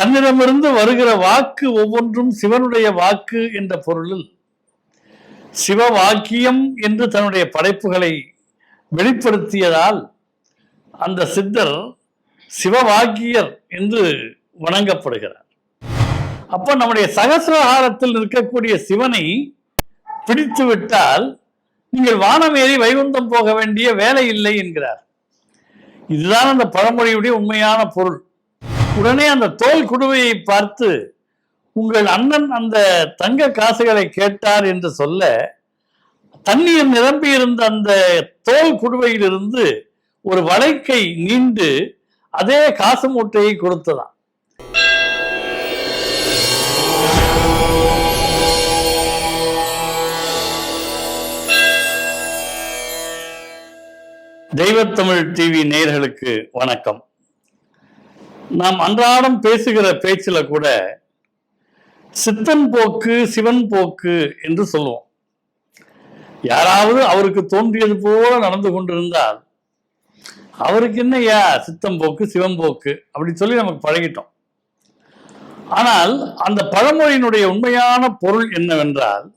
தன்னிடமிருந்து வருகிற வாக்கு ஒவ்வொன்றும் சிவனுடைய வாக்கு என்ற பொருளில். சிவ வாக்கியம் என்று தன்னுடைய படைப்புகளை வெளிப்படுத்தியதால் அந்த சித்தர் சிவவாக்கியர் என்று வணங்கப்படுகிறார். அப்ப நம்முடைய சகசிரஹாரத்தில் இருக்கக்கூடிய சிவனை பிடித்து விட்டால் நீங்கள் வானமேறி வைகுந்தம் போக வேண்டிய வேலை இல்லை என்கிறார். இதுதான் அந்த பழமொழியுடைய உண்மையான பொருள். உடனே அந்த தோல் குடுவையை பார்த்து உங்கள் அண்ணன் அந்த தங்க காசுகளை கேட்டார் என்று சொல்ல தண்ணீர் நிரம்பி இருந்த அந்த தோல் குடுவையிலிருந்து ஒரு வளைக்கை நீண்டு அதே காசு மூட்டையை கொடுத்ததாம். தெய்வத்தமிழ் டிவி நேயர்களுக்கு வணக்கம். நாம் அன்றாடம் பேசுகிற பேச்சில் கூட சித்தன் போக்கு சிவன் போக்கு என்று சொல்லுவோம். யாராவது அவருக்கு தோன்றியது போல நடந்து கொண்டிருந்தால் அவருக்கு என்னய்யா சித்தம் போக்கு சிவம் போக்கு அப்படி சொல்லி நமக்கு பழகிட்டோம். ஆனால் அந்த பழமொழியினுடைய உண்மையான பொருள் என்னவென்றால்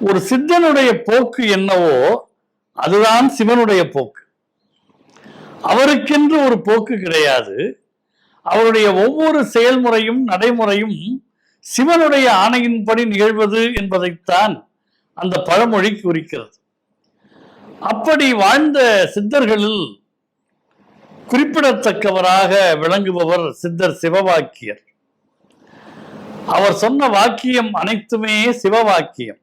ஒரு சித்தனுடைய போக்கு என்னவோ அதுதான் சிவனுடைய போக்கு. அவருக்கென்று ஒரு போக்கு கிடையாது. அவருடைய ஒவ்வொரு செயல்முறையும் நடைமுறையும் சிவனுடைய ஆணையின்படி நிகழ்வது என்பதைத்தான் அந்த பழமொழி குறிக்கிறது. அப்படி வாழ்ந்த சித்தர்களில் குறிப்பிடத்தக்கவராக விளங்குபவர் சித்தர் சிவவாக்கியர். அவர் சொன்ன வாக்கியம் அனைத்துமே சிவவாக்கியம்.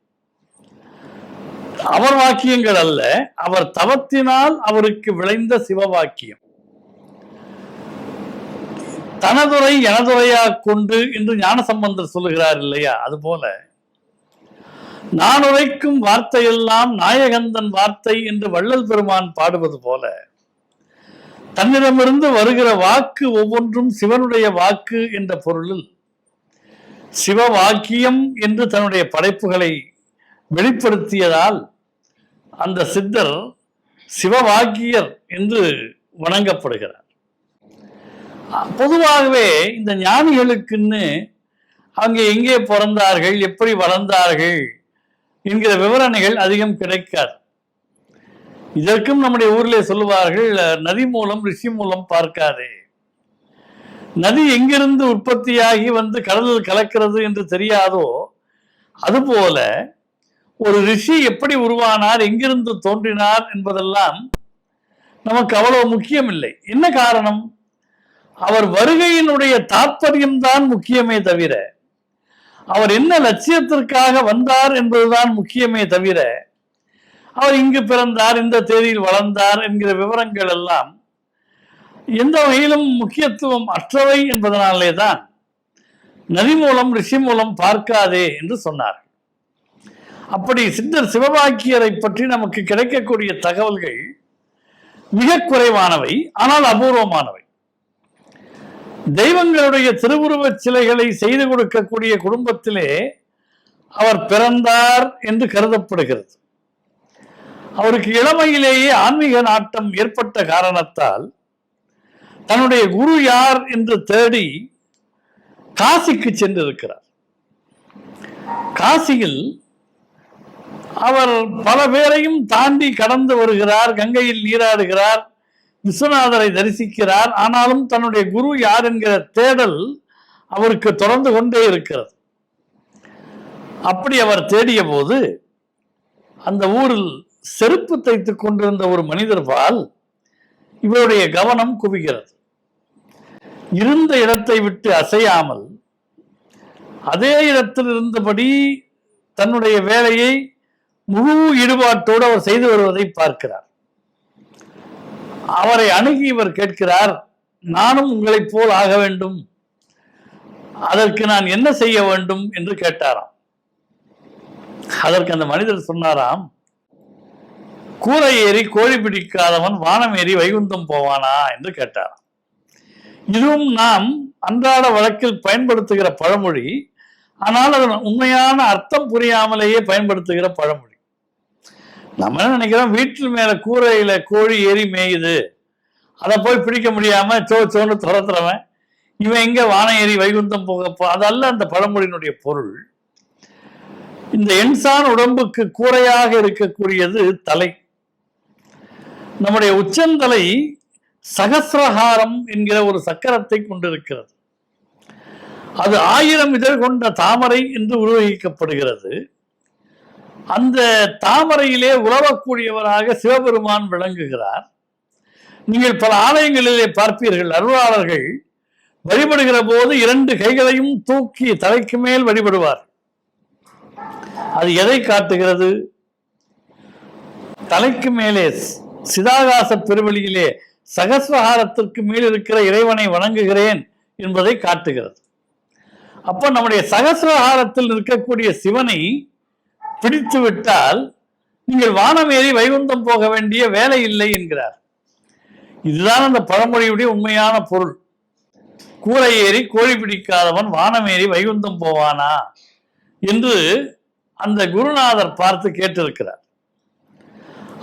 அவர் வாக்கியங்கள் அல்ல அவர் தவத்தினால் அவருக்கு விளைந்த சிவவாக்கியம். தனதுரை எனதுரையா கொண்டு என்று ஞானசம்பந்தர் சொல்லுகிறார் இல்லையா? அது போல நான் உரைக்கும் வார்த்தையெல்லாம் நாயகந்தன் வார்த்தை என்று வள்ளல் பெருமான் பாடுவது போல தன்னிடமிருந்து வருகிற வாக்கு ஒவ்வொன்றும் சிவனுடைய வாக்கு என்ற பொருளில் சிவ வாக்கியம் என்று தன்னுடைய படைப்புகளை வெளிப்படுத்தியதால் அந்த சித்தர் சிவவாக்கியர் என்று வணங்கப்படுகிறார். பொதுவாகவே இந்த ஞானிகளுக்குன்னு அவங்க எங்கே பிறந்தார்கள் எப்படி வளர்ந்தார்கள் என்கிற விவரணைகள் அதிகம் கிடைக்காது. இதற்கும் நம்முடைய ஊரிலே சொல்லுவார்கள் நதி மூலம் ரிஷி மூலம் பார்க்காதே. நதி எங்கிருந்து உற்பத்தியாகி வந்து கடலில் கலக்கிறது என்று தெரியாதோ அதுபோல ஒரு ரிஷி எப்படி உருவானார் எங்கிருந்து தோன்றினார் என்பதெல்லாம் நமக்கு அவ்வளவு முக்கியம் இல்லை என்ன காரணம்? அவர் வருகையினுடைய தாற்பயம் தான் முக்கியமே தவிர அவர் என்ன லட்சியத்திற்காக வந்தார் என்பதுதான் முக்கியமே தவிர அவர் இங்கு பிறந்தார் இந்த தேதியில் வளர்ந்தார் என்கிற விவரங்கள் எல்லாம் எந்த வகையிலும் முக்கியத்துவம் அற்றவை என்பதனாலே தான் நதி மூலம் ரிஷி மூலம் பார்க்காதே என்று சொன்னார் அப்படி சித்தர் சிவபாக்கியரை பற்றி நமக்கு கிடைக்கக்கூடிய தகவல்கள் மிக குறைவானவை ஆனால் அபூர்வமானவை. தெய்வங்களுடைய திருவுருவச் சிலைகளை செய்து கொடுக்கக்கூடிய குடும்பத்திலே அவர் பிறந்தார் என்று கருதப்படுகிறது. அவருக்கு இளமையிலேயே ஆன்மீக நாட்டம் ஏற்பட்ட காரணத்தால் தன்னுடைய குரு யார் என்று தேடி காசிக்கு சென்றிருக்கிறார். காசியில் அவர் பல பேரையும் தாண்டி கடந்து வருகிறார் கங்கையில் நீராடுகிறார் விஸ்வநாதரை தரிசிக்கிறார். ஆனாலும் தன்னுடைய குரு யார் என்கிற தேடல் அவருக்கு தொடர்ந்து கொண்டே இருக்கிறது. அப்படி அவர் தேடிய போது அந்த ஊரில் செருப்பு தைத்துக் கொண்டிருந்த ஒரு மனிதர் பால் இவருடைய கவனம் குவிகிறது. இருந்த இடத்தை விட்டு அசையாமல் அதே இடத்தில் இருந்தபடி தன்னுடைய வேலையை முழு ஈடுபாட்டோடு அவர் செய்து வருவதை பார்க்கிறார். அவரை அணுகி இவர் கேட்கிறார் நானும் உங்களைப் போல் ஆக வேண்டும். அதற்கு நான் என்ன செய்ய வேண்டும்? என்று கேட்டாராம். அதற்கு அந்த மனிதர் சொன்னாராம் கூரை ஏறி கோழி பிடிக்காதவன் வானம் ஏறி வைகுந்தம் போவானா? என்று கேட்டாராம். இதுவும் நாம் அன்றாட வழக்கில் பயன்படுத்துகிற பழமொழி. ஆனால் அதன் உண்மையான அர்த்தம் புரியாமலேயே பயன்படுத்துகிற பழமொழி. நம்ம என்ன நினைக்கிறோம்? வீட்டில் மேல கூரையில கோழி ஏறி மேயுது. அதை போய் பிடிக்க முடியாம சோ சோன்னு துரத்துறவன். இவன் எங்க வானையேறி வைகுந்தம் போக அதல்ல அந்த பழமொழியினுடைய பொருள். இந்த என்சான் உடம்புக்கு கூரையாக இருக்கக்கூடியது தலை. நம்முடைய உச்சந்தலை சகசிரஹாரம் என்கிற ஒரு சக்கரத்தை கொண்டிருக்கிறது. அது ஆயிரம் இதழ் கொண்ட தாமரை என்று உருவகிக்கப்படுகிறது. அந்த தாமரையிலே உறவக்கூடியவராக சிவபெருமான் விளங்குகிறார். நீங்கள் பல ஆலயங்களிலே பார்ப்பீர்கள் அருளாளர்கள் வழிபடுகிற போது இரண்டு கைகளையும் தூக்கி தலைக்கு மேல் வழிபடுவார். அது எதை காட்டுகிறது? தலைக்கு மேலே சிதாகாச பெருவெளியிலே சகசிரஹாரத்திற்கு மேல் இருக்கிற இறைவனை வணங்குகிறேன் என்பதை காட்டுகிறது. அப்ப நம்முடைய சகசிரஹாரத்தில் இருக்கக்கூடிய சிவனை பிடித்து விட்டால் நீங்கள் வானமேறி வைகுந்தம் போக வேண்டிய வேலை இல்லை என்கிறார். இதுதான் அந்த பழமொழியுடைய உண்மையான பொருள். கூரை ஏறி கோழி பிடிக்காதவன் வானமேறி வைகுந்தம் போவானா என்று அந்த குருநாதர் பார்த்து கேட்டிருக்கிறார்.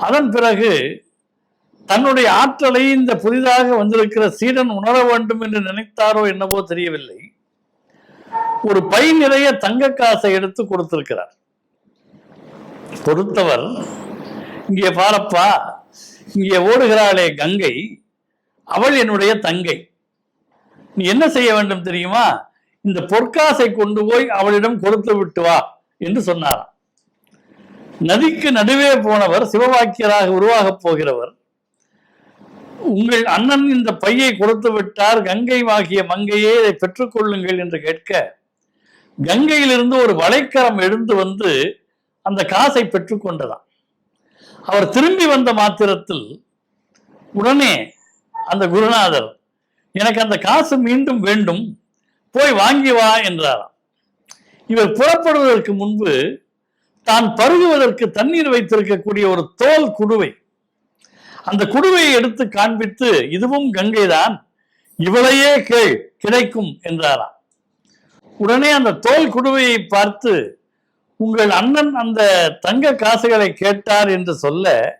அதன் பிறகு தன்னுடைய ஆற்றலை இந்த புதிதாக வந்திருக்கிற சீடன் உணர வேண்டும் என்று நினைத்தாரோ என்னவோ தெரியவில்லை. ஒரு பை நிறைய தங்க காசை எடுத்து கொடுத்திருக்கிறார். பொறுத்தவர். இங்கே பாரப்பா இங்கே ஓடுகிறாளே கங்கை அவள் என்னுடைய தங்கை. நீ என்ன செய்ய வேண்டும் தெரியுமா? இந்த பொற்காசை கொண்டு போய் அவளிடம் கொடுத்து விட்டு வா என்று சொன்னாராம். நதிக்கு நடுவே போனவர் சிவவாக்கியராக உருவாகப் போகிறவர். உங்கள் அண்ணன் இந்த பையை கொடுத்து விட்டார் கங்கை ஆகிய மங்கையே இதை பெற்றுக்கொள்ளுங்கள் என்று கேட்க கங்கையிலிருந்து ஒரு வலைக்கரம் எழுந்து வந்து அந்த காசை பெற்றுக்கொண்டதாம் அவர் திரும்பி வந்த மாத்திரத்தில் உடனே அந்த குருநாதர் எனக்கு அந்த காசு மீண்டும் வேண்டும் போய் வாங்கி வா என்றாராம். இவர் புறப்படுவதற்கு முன்பு தான் பருகுவதற்கு தண்ணீர் வைத்திருக்கக்கூடிய ஒரு தோல் குடுவை அந்த குடுவையை எடுத்து காண்பித்து இதுவும் கங்கைதான் இவளையே கேள் கிடைக்கும் என்றாராம். உடனே அந்த தோல் குடுவையை பார்த்து உங்கள் அண்ணன் அந்த தங்க காசுகளை கேட்டார் என்று சொல்ல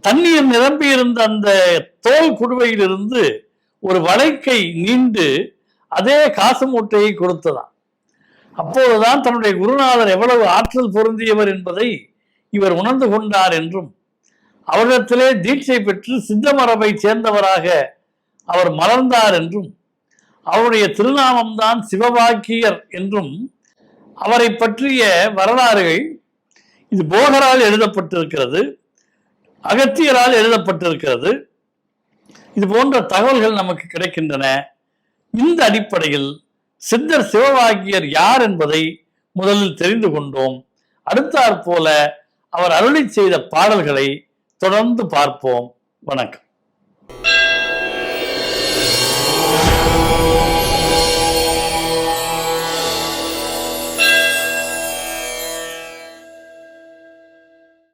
தண்ணீர் நிரம்பியிருந்த அந்த தோல் குடுவையிலிருந்து ஒரு வளைக்கை நீண்டு அதே காசு மூட்டையை கொடுத்ததாம். அப்போதுதான் தன்னுடைய குருநாதர் எவ்வளவு ஆற்றல் பொருந்தியவர் என்பதை இவர் உணர்ந்து கொண்டார் என்றும் அவரிடத்திலே தீட்சை பெற்று சித்த மரபை சேர்ந்தவராக அவர் மலர்ந்தார் என்றும் அவருடைய திருநாமம்தான் சிவபாக்கியர் என்றும் அவரை பற்றிய வரலாறுகள் இது போகரால் எழுதப்பட்டிருக்கிறது அகத்தியரால் எழுதப்பட்டிருக்கிறது. இது போன்ற தகவல்கள் நமக்கு கிடைக்கின்றன. இந்த அடிப்படையில் சித்தர் சிவவாக்கியர் யார் என்பதை முதலில் தெரிந்து கொண்டோம். அடுத்தாற் போல அவர் அருளி செய்த பாடல்களை தொடர்ந்து பார்ப்போம். வணக்கம்.